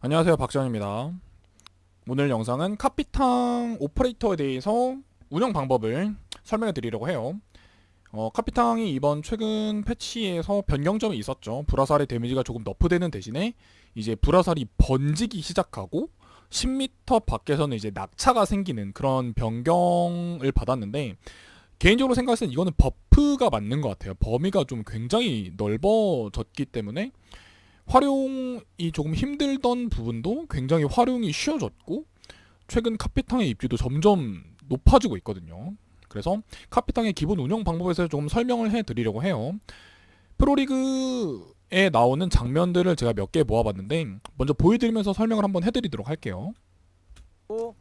안녕하세요 박지원입니다. 오늘 영상은 카피탕 오퍼레이터에 대해서 운영 방법을 설명해 드리려고 해요. 어, 카피탕이 이번 최근 패치에서 변경점이 있었죠. 불화살의 데미지가 조금 너프되는 대신에 이제 불화살이 번지기 시작하고 10m 밖에서는 이제 낙차가 생기는 그런 변경을 받았는데 개인적으로 생각했을 때 이거는 버프가 맞는 것 같아요. 범위가 좀 굉장히 넓어졌기 때문에 활용이 조금 힘들던 부분도 굉장히 활용이 쉬워졌고 최근 카피탕의 입지도 점점 높아지고 있거든요. 그래서 카피탕의 기본 운영 방법에서 조금 설명을 해드리려고 해요. 프로리그에 나오는 장면들을 제가 몇 개 모아봤는데 먼저 보여드리면서 설명을 한번 해드리도록 할게요. 또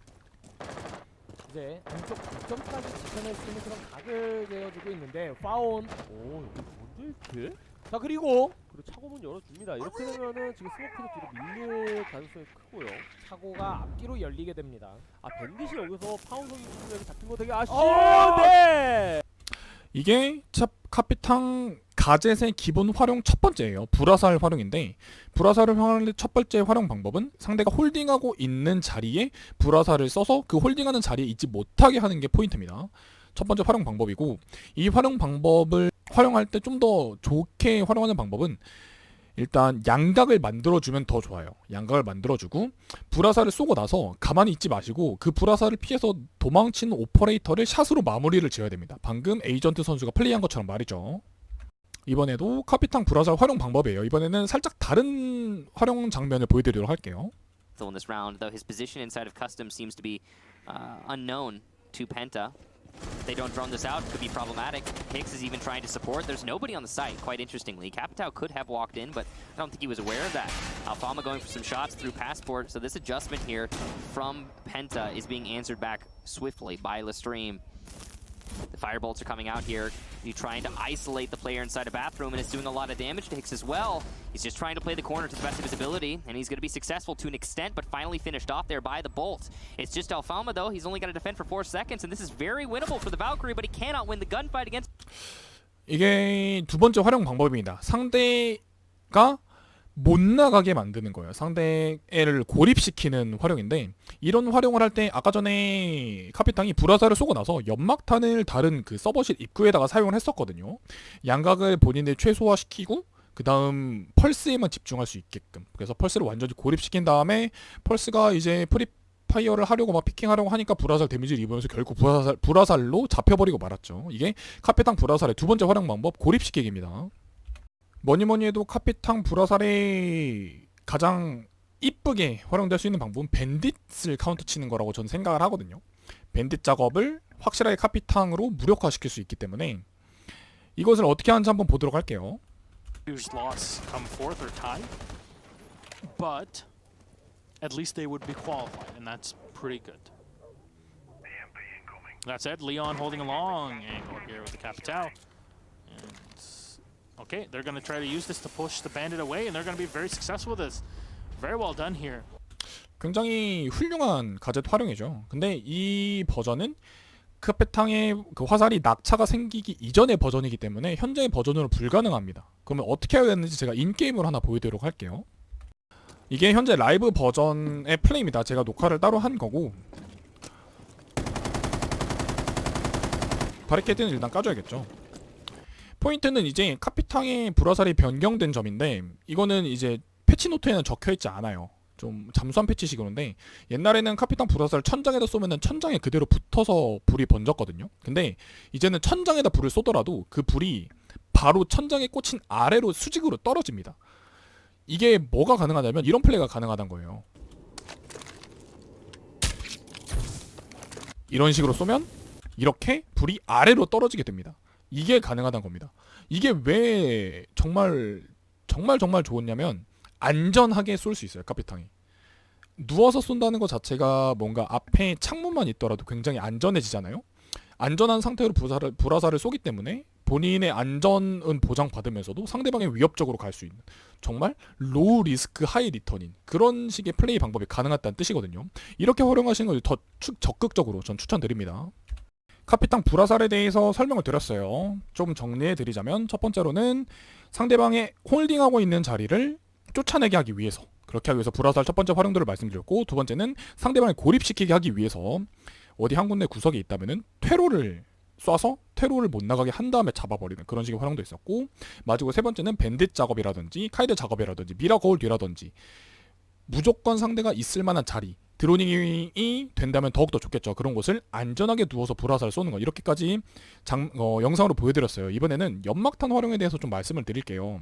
이제 안쪽 득점까지 지켜낼 수 있는 그런 각을 내어주고 있는데 파운 오 여기 몬들트 자 그리고 그리고 차고문 열어줍니다. 이렇게 되면은 지금 스모크도 뒤로 밀릴 가능성이 크고요. 차고가 앞뒤로 열리게 됩니다. 아 밴딧이 여기서 파운 선수에게 잡힌 거 되게 아쉬워요 네! 이게 찹 카피탕 가젯의 기본 활용 첫 번째예요. 불화살 활용인데 불화살을 활용할 때첫 번째 활용 방법은 상대가 홀딩하고 있는 자리에 불화살을 써서 그 홀딩하는 자리에 있지 못하게 하는 게 포인트입니다. 첫 번째 활용 방법이고 이 활용 방법을 활용할 때 좀 더 좋게 활용하는 방법은 일단 양각을 만들어주면 더 좋아요. 양각을 만들어주고 불화살을 쏘고 나서 가만히 있지 마시고 그 불화살을 피해서 도망치는 오퍼레이터를 샷으로 마무리를 지어야 됩니다. 방금 에이전트 선수가 플레이한 것처럼 말이죠. 이번에도 카피탕 불화살 활용 방법이에요. 이번에는 살짝 다른 활용 장면을 보여드리도록 할게요. in this round, though his position inside of custom seems to be uh, unknown to Penta. If they don't drone this out, could be problematic. Hicks is even trying to support. There's nobody on the site, quite interestingly. Capitao could have walked in, but I don't think he was aware of that. Alfama going for some shots through Passport, so this adjustment here from Penta is being answered back swiftly by Lestream. The firebolts are coming out here. He's trying to isolate the player inside a bathroom, and it's doing a lot of damage to Hicks as well. He's just trying to play the corner to the best of his ability, and he's going to be successful to an extent, but finally finished off there by the bolt. It's just Alfama, though. He's only got to defend for four seconds, and this is very winnable for the Valkyrie, but he cannot win the gunfight against. 이게 두 번째 활용 방법입니다. 상대가 못 나가게 만드는 거예요. 상대를 고립시키는 활용인데 이런 활용을 할 때 아까 전에 카피탕이 불화살을 쏘고 나서 연막탄을 다른 그 서버실 입구에다가 사용을 했었거든요. 양각을 본인의 최소화시키고 그 다음 펄스에만 집중할 수 있게끔 그래서 펄스를 완전히 고립시킨 다음에 펄스가 이제 프리 파이어를 하려고 막 피킹하려고 하니까 불화살 데미지를 입으면서 결국 불화살, 불화살로 잡혀버리고 말았죠. 이게 카피탕 불화살의 두 번째 활용 방법 고립시키기입니다. 뭐니 뭐니 해도 카피탕 불화살이 가장 이쁘게 활용될 수 있는 방법은 밴딧을 카운터 치는 거라고 저는 생각을 하거든요. 밴딧 작업을 확실하게 카피탕으로 무력화시킬 수 있기 때문에 이것을 어떻게 하는지 한번 보도록 할게요. huge loss come fourth or tie. But at least they would be qualified, and that's pretty good. That said, Leon holding a long angle here with the Capitao. Okay, they're going try to use this to push the bandit away, and they're going be very successful with this. Very well done here. 굉장히 훌륭한 가젯 활용이죠. 근데 이 버전은 카페탕의 그 화살이 낙차가 생기기 이전의 버전이기 때문에 현재의 버전으로 불가능합니다. 그러면 어떻게 해야 되는지 제가 인게임으로 하나 보여드리도록 할게요. 이게 현재 라이브 버전의 플레이입니다. 제가 녹화를 따로 한 거고 바리케이트는 일단 까줘야겠죠. 포인트는 이제 카피탕의 불화살이 변경된 점인데 이거는 이제 패치 노트에는 적혀 있지 않아요. 좀 잠수한 패치식으로인데 옛날에는 카피탕 불화살 천장에다 쏘면은 천장에 그대로 붙어서 불이 번졌거든요. 근데 이제는 천장에다 불을 쏘더라도 그 불이 바로 천장에 꽂힌 아래로 수직으로 떨어집니다. 이게 뭐가 가능하냐면 이런 플레이가 가능하단 거예요. 이런 식으로 쏘면 이렇게 불이 아래로 떨어지게 됩니다. 이게 가능하단 겁니다. 이게 왜 정말 정말 정말 좋았냐면 안전하게 쏠 수 있어요 카피탕이. 누워서 쏜다는 것 자체가 뭔가 앞에 창문만 있더라도 굉장히 안전해지잖아요. 안전한 상태로 불화살을, 불화살을 쏘기 때문에 본인의 안전은 보장받으면서도 상대방의 위협적으로 갈 수 있는 정말 로우 리스크 하이 리턴인 그런 식의 플레이 방법이 가능하다는 뜻이거든요. 이렇게 활용하시는 걸 더 적극적으로 전 추천드립니다 카피탕 불화살에 대해서 설명을 드렸어요. 좀 정리해 드리자면 첫 번째로는 상대방의 홀딩하고 있는 자리를 쫓아내게 하기 위해서 그렇게 하기 위해서 불화살 첫 번째 활용도를 말씀드렸고 두 번째는 상대방을 고립시키게 하기 위해서 어디 한 군데 구석에 있다면은 퇴로를 쏴서 퇴로를 못 나가게 한 다음에 잡아버리는 그런 식의 활용도 있었고 마지막 세 번째는 밴딧 작업이라든지 카이드 작업이라든지 미라 거울 뒤라든지 무조건 상대가 있을 만한 자리 드로닝이 된다면 더욱더 좋겠죠. 그런 곳을 안전하게 누워서 불화살을 쏘는 거 이렇게까지 장, 어, 영상으로 보여드렸어요. 이번에는 연막탄 활용에 대해서 좀 말씀을 드릴게요.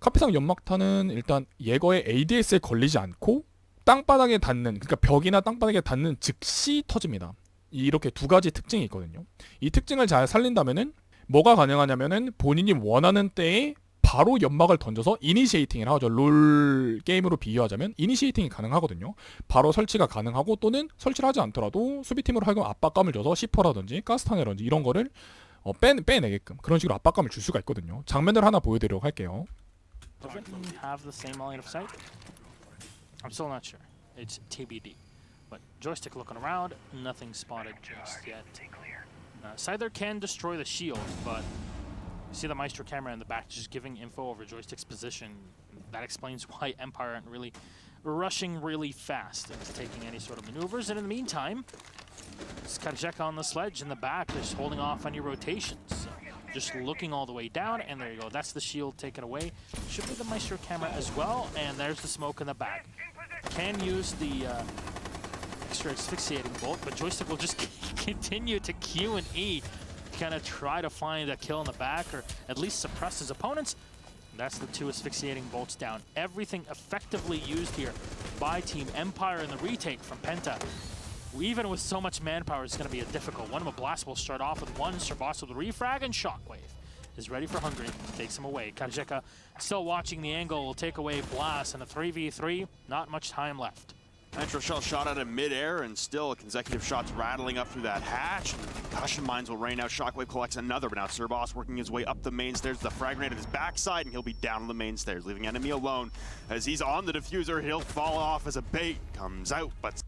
카페상 연막탄은 일단 예거의 ADS에 걸리지 않고 땅바닥에 닿는 그러니까 벽이나 땅바닥에 닿는 즉시 터집니다. 이렇게 두 가지 특징이 있거든요. 이 특징을 잘 살린다면은 뭐가 가능하냐면은 본인이 원하는 때에 바로 연막을 던져서 이니시에이팅을 하죠. 롤 게임으로 비유하자면 이니시에이팅이 가능하거든요. 바로 설치가 가능하고 또는 설치를 하지 않더라도 수비팀으로 하여금 압박감을 줘서 시퍼라든지 가스탄이라든지 이런 거를 어, 빼, 빼내게끔 그런 식으로 압박감을 줄 수가 있거든요. 장면을 하나 보여드리도록 할게요. But joystick looking around, nothing spotted just yet. Uh, Scyther can destroy the shield, but you see the Maestro camera in the back just giving info over joystick's position. That explains why Empire aren't really rushing really fast and is taking any sort of maneuvers. And in the meantime, Skadjek on the sledge in the back, just holding off any rotations. Just looking all the way down, and there you go. That's the shield taken away. Should be the Maestro camera as well, and there's the smoke in the back. Can use the uh, extra asphyxiating bolt, but joystick will just continue to Q and E, of try to find a kill in the back or at least suppress his opponents. That's the two asphyxiating bolts down. Everything effectively used here by Team Empire in the retake from Penta. Even with so much manpower, it's going to be a difficult one. But Blast will start off with one, Serboss with refrag, and Shockwave is ready for Hungry. Takes him away. Kajeka still watching the angle, will take away Blast, and a 3v3. Not much time left. Nitro Shell shot out of midair and still consecutive shots rattling up through that hatch. And concussion mines will rain out. Shockwave collects another, but now Serboss working his way up the main stairs. The frag grenade at his backside, and he'll be down on the main stairs, leaving enemy alone. As he's on the diffuser, he'll fall off as a bait. Comes out, but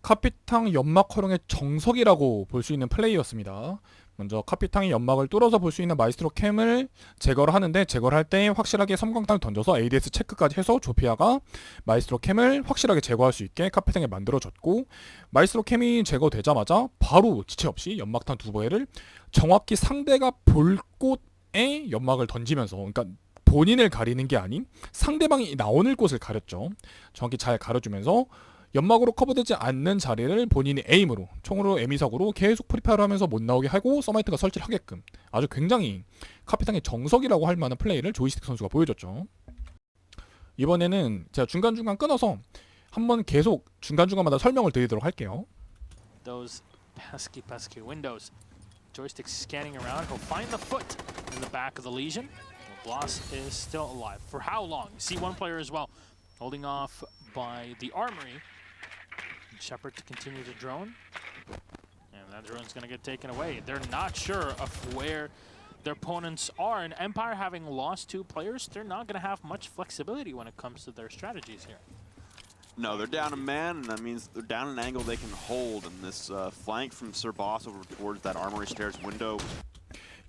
카피탕 연막 활용의 정석이라고 볼 수 있는 플레이였습니다. 먼저 카피탕의 연막을 뚫어서 볼 수 있는 마이스트로 캠을 제거를 하는데 제거를 할 때 확실하게 섬광탄을 던져서 ADS 체크까지 해서 조피아가 마이스트로 캠을 확실하게 제거할 수 있게 카피탕에 만들어졌고 마이스트로 캠이 제거되자마자 바로 지체 없이 연막탄 두 개를 정확히 상대가 볼 곳에 연막을 던지면서 그러니까 본인을 가리는 게 아닌 상대방이 나오는 곳을 가렸죠. 정확히 잘 가려주면서 연막으로 커버되지 않는 자리를 본인이 에임으로 총으로 에미석으로 계속 프리파를 하면서 못 나오게 하고 서마이트가 설치를 하게끔 아주 굉장히 카피탕의 정석이라고 할 만한 플레이를 조이스틱 선수가 보여줬죠. 이번에는 제가 중간중간 끊어서 한번 계속 중간중간마다 설명을 드리도록 할게요. Those pesky, pesky windows. Joystick scanning around. He'll find the foot in the back of the Legion. Bloss is still alive. For how long? See one player as well. Holding off by the armory. Shepard to continue to drone. And that drone's going to get taken away. They're not sure of where their opponents are. And Empire having lost two players, they're not going to have much flexibility when it comes to their strategies here. no, they're down a man, and that means they're down an angle they can hold. And this uh, flank from Serboss over towards that armory stairs window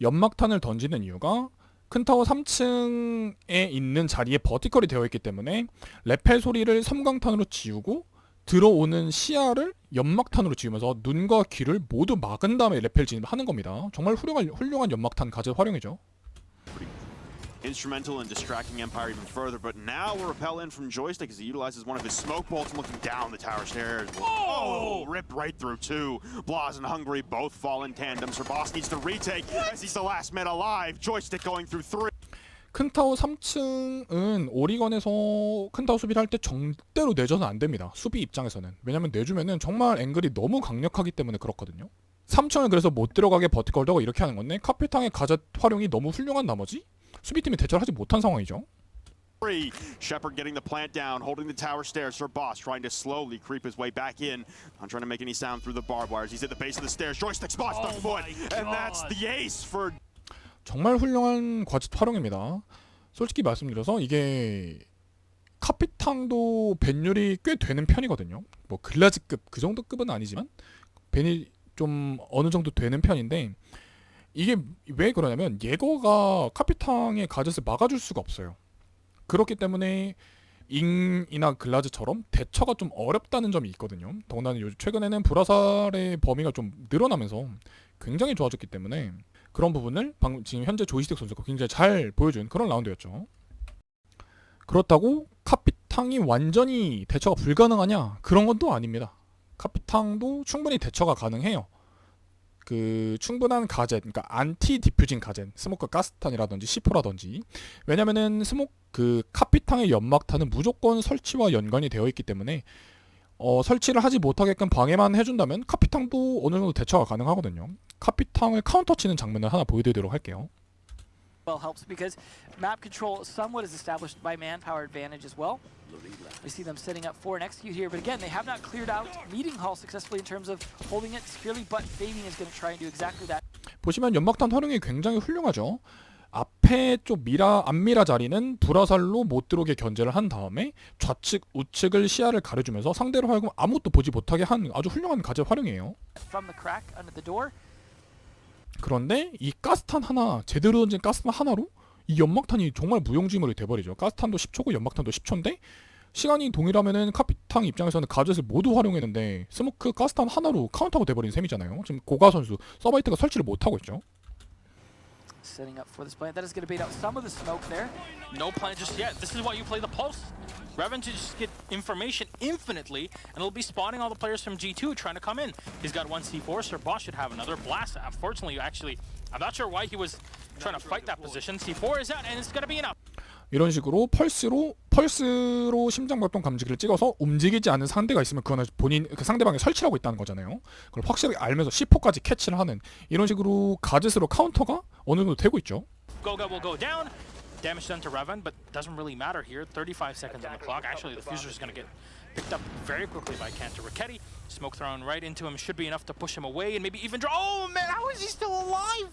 연막탄을 던지는 이유가 큰 타워 3층에 있는 자리에 버티컬이 되어 있기 때문에 레펠 소리를 섬광탄으로 지우고 들어오는 시야를 연막탄으로 지우면서 눈과 귀를 모두 막은 다음에 레펠 진입을 하는 겁니다. 정말 훌륭한 훌륭한 연막탄 가제 활용이죠. instrumental in distracting Empire even further, but now a repel in from Joystick as he utilizes one of his smoke bolts and looking down the tower stairs. Oh! Ripped right through two. Blaz and Hungry both fall in tandem. Sir Boss needs to retake as he's the last man alive. Joystick going through three. 큰 타워 3층은 오리건에서 큰 타워 수비를 할 때 절대로 내줘는 안 됩니다. 수비 입장에서는. 왜냐면 내주면은 정말 앵글이 너무 강력하기 때문에 그렇거든요. 3층을 그래서 못 들어가게 버티컬 더고 이렇게 하는 건데 카피탕의 가젯 활용이 너무 훌륭한 나머지 수비팀이 대처를 하지 못한 상황이죠. Three. Shepard getting the plant down, holding the tower stairs. Sir Boss trying to slowly creep his way back in. Not trying to make any sound through the barbed wires. He's at the base of the stairs. Joystick spots the Oh foot. my And that's God. the ace for 정말 훌륭한 과짓 활용입니다. 솔직히 말씀드려서 이게 카피탕도 벤율이 꽤 되는 편이거든요. 뭐 글라즈급 그 정도 급은 아니지만 벤이 좀 어느 정도 되는 편인데 이게 왜 그러냐면 예거가 카피탕의 가젯을 막아줄 수가 없어요. 그렇기 때문에 잉이나 글라즈처럼 대처가 좀 어렵다는 점이 있거든요. 더군다나 요즘 최근에는 불화살의 범위가 좀 늘어나면서 굉장히 좋아졌기 때문에 그런 부분을 방금 지금 현재 조이스틱 선수가 굉장히 잘 보여준 그런 라운드였죠. 그렇다고 카피탕이 완전히 대처가 불가능하냐? 그런 건 또 아닙니다. 카피탕도 충분히 대처가 가능해요. 그 충분한 가젯, 그러니까 안티 디퓨징 가젯, 스모크 가스탄이라든지 C4라든지 왜냐면은 스모 그 카피탕의 연막탄은 무조건 설치와 연관이 되어 있기 때문에 어, 설치를 하지 못하게끔 방해만 해준다면 카피탕도 어느 정도 대처가 가능하거든요. 카피탕을 카운터 치는 장면을 하나 보여드리도록 할게요. well helps because map control somewhat is established by manpower advantage as well. We see them setting up for an execute here, but again, they have not cleared out meeting hall successfully in terms of holding it securely, but Fabian is going to try and do exactly that. 보시면 연막탄 활용이 굉장히 훌륭하죠. 앞에 쪽 미라 앞미라 자리는 불화살로 못 들어오게 견제를 한 다음에 좌측 우측을 시야를 가려주면서 상대로 하여금 아무것도 보지 못하게 한 아주 훌륭한 가젯 활용이에요. From the crack under the door, 그런데 이 가스탄 하나 제대로 던진 가스탄 하나로 이 연막탄이 정말 무용지물이 돼버리죠. 가스탄도 10초고 연막탄도 10초인데 시간이 동일하면은 카피탕 입장에서는 가젯을 모두 활용했는데 스모크 가스탄 하나로 카운터가 돼버린 셈이잖아요. 지금 고가 선수 서바이트가 설치를 못하고 있죠. Setting up for this plant. That is going to bait out some of the smoke there. No plan just yet. This is why you play the pulse. Revan to just get information infinitely, and it'll be spawning all the players from G2 trying to come in. He's got one C4, Sir Boss should have another blast. Unfortunately, actually, I'm not sure why he was trying to fight that position. C4 is out, and it's gonna be enough. 이런 식으로 펄스로 펄스로 심장박동 감지기를 찍어서 움직이지 않는 상대가 있으면 그거는 본인 그 상대방이 설치를 하고 있다는 거잖아요. 그걸 확실하게 알면서 C4까지 캐치를 하는 이런 식으로 가젯으로 카운터가 어느 정도 되고 있죠. Goga will go down. Damage done to Revan, but doesn't really matter here. 35 seconds on the clock. Actually, the fuser is gonna get picked up very quickly by Cantor Ricchetti. Smoke thrown right into him should be enough to push him away and maybe even draw. Oh man, how is he still alive?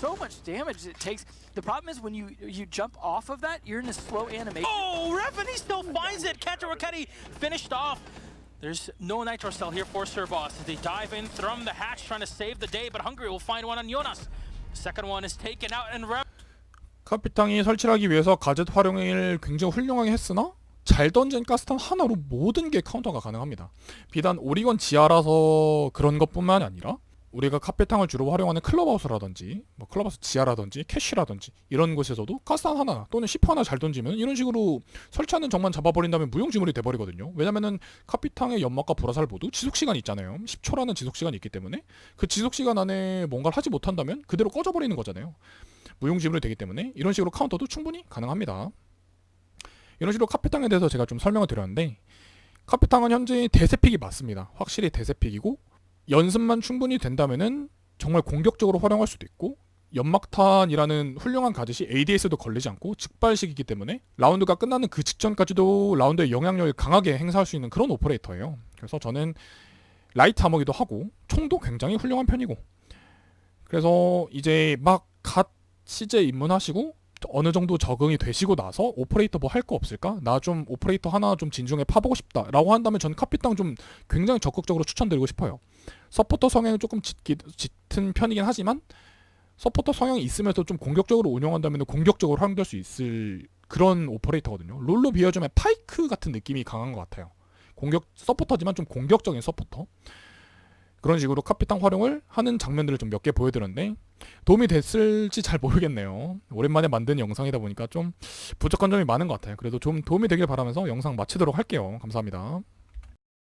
So much damage it takes. The problem is when you you jump off of that, you're in a slow animation. Oh, Revan, he still finds it. Cantor Ricchetti finished off. There's no nitro cell here for Sir Boss they dive in, thrum the hatch, trying to save the day, but Hungary will find one on Jonas. Second one is taken out, and Revan. 카피탕이 설치를 하기 위해서 가젯 활용을 굉장히 훌륭하게 했으나 잘 던진 가스탄 하나로 모든 게 카운터가 가능합니다. 비단 오리건 지하라서 그런 것뿐만 아니라 우리가 카페탕을 주로 활용하는 클럽하우스라든지 뭐 클럽하우스 지하라든지 캐시라든지 이런 곳에서도 가스탄 하나 또는 시퍼 하나 잘 던지면 이런 식으로 설치하는 적만 잡아버린 다면 무용지물이 돼버리거든요. 왜냐면은 카피탕의 연막과 불화살 모두 지속 시간이 있잖아요. 10초라는 지속 시간이 있기 때문에 그 지속 시간 안에 뭔가를 하지 못한다면 그대로 꺼져버리는 거잖아요. 무용지물이 되기 때문에 이런 식으로 카운터도 충분히 가능합니다. 이런 식으로 카페탕에 대해서 제가 좀 설명을 드렸는데 카페탕은 현재 대세픽이 맞습니다. 확실히 대세픽이고 연습만 충분히 된다면은 정말 공격적으로 활용할 수도 있고 연막탄이라는 훌륭한 가젯이 ADS도 걸리지 않고 즉발식이기 때문에 라운드가 끝나는 그 직전까지도 라운드의 영향력을 강하게 행사할 수 있는 그런 오퍼레이터예요. 그래서 저는 라이트 아머기도 하고 총도 굉장히 훌륭한 편이고 그래서 이제 막 갓 시제 입문하시고 어느 정도 적응이 되시고 나서 오퍼레이터 뭐 할 거 없을까? 나 좀 오퍼레이터 하나 좀 진중에 파보고 싶다라고 한다면 전 카피땅 좀 굉장히 적극적으로 추천드리고 싶어요. 서포터 성향이 조금 짙기, 짙은 편이긴 하지만 서포터 성향이 있으면서 좀 공격적으로 운영한다면 공격적으로 활용될 수 있을 그런 오퍼레이터거든요. 롤로 비워주면 파이크 같은 느낌이 강한 것 같아요. 공격 서포터지만 좀 공격적인 서포터. 그런 식으로 카피탕 활용을 하는 장면들을 좀 몇 개 보여드렸는데 도움이 됐을지 잘 모르겠네요. 오랜만에 만든 영상이다 보니까 좀 부족한 점이 많은 것 같아요. 그래도 좀 도움이 되길 바라면서 영상 마치도록 할게요. 감사합니다.